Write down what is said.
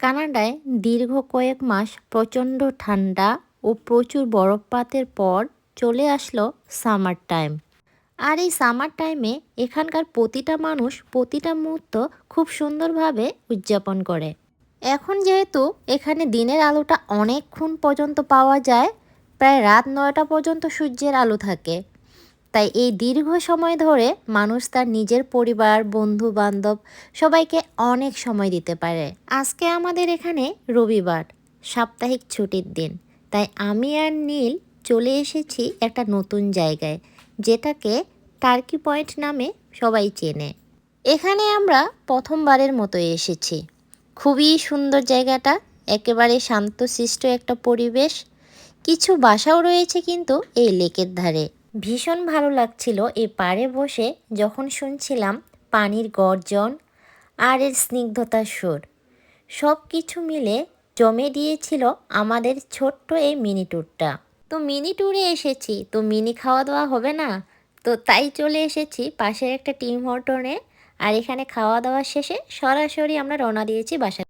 কানাডায় দীর্ঘ কয়েক মাস প্রচণ্ড ঠান্ডা ও প্রচুর বরফপাতের পর চলে আসলো সামার টাইম। আর এই সামার টাইমে এখানকার প্রতিটা মানুষ প্রতিটা মুহূর্ত খুব সুন্দরভাবে উদযাপন করে। এখন যেহেতু এখানে দিনের আলোটা অনেকক্ষণ পর্যন্ত পাওয়া যায়, প্রায় রাত নয়টা পর্যন্ত সূর্যের আলো থাকে। তাই এই দীর্ঘ সময় ধরে মানুষ তার নিজের পরিবার, বন্ধু, বান্ধব সবাইকে অনেক সময় দিতে পারে। আজকে আমাদের এখানে রবিবার, সাপ্তাহিক ছুটির দিন। তাই আমি আর নীল চলে এসেছি একটা নতুন জায়গায়, যেটাকে টার্কি পয়েন্ট নামে সবাই চেনে। এখানে আমরা প্রথমবারের মতো এসেছি। খুবই সুন্দর জায়গাটা, একেবারে শান্তশিষ্ট একটা পরিবেশ। কিছু বাসাও রয়েছে কিন্তু এই লেকের ধারে। ভীষণ ভালো লাগছিল এই পাড়ে বসে যখন শুনছিলাম পানির গর্জন আর এর স্নিগ্ধতার সুর। সব কিছু মিলে জমে দিয়েছিল আমাদের ছোট্ট এই মিনি ট্যুরটা। তো মিনি ট্যুরে এসেছি, তো মিনি খাওয়া দাওয়া হবে না? তো তাই চলে এসেছি পাশের একটা টিম হটনে আর এখানে খাওয়া দাওয়া শেষে সরাসরি আমরা রওনা দিয়েছি বাসা